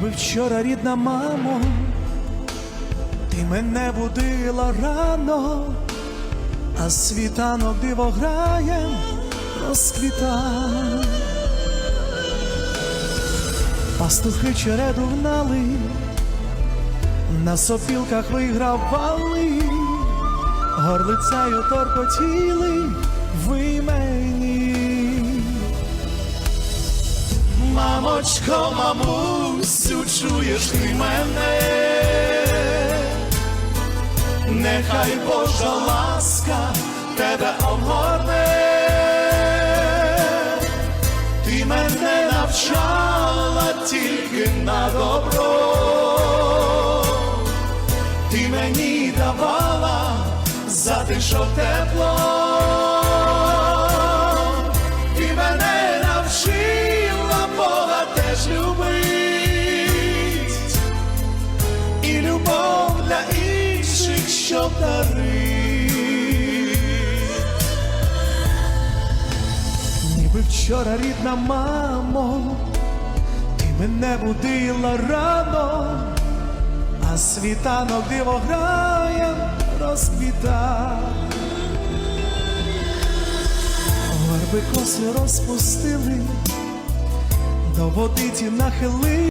Ніби вчора рідна мамо, ти мене будила рано, а світанок диво грає, розквіта. Пастухи череду гнали, на сопілках вигравали, горлицею торкотіли ви. Мамочко, мамусю, чуєш ти мене, нехай Божа ласка тебе обгорне, ти мене навчала тільки на добро, ти мені давала за те, що тепло. І любов для інших, що дарить. Ніби вчора рідна мамо, ти мене будила рано, а світанок диво грає, розквіта. Верби коси розпустили, до води ті нахили.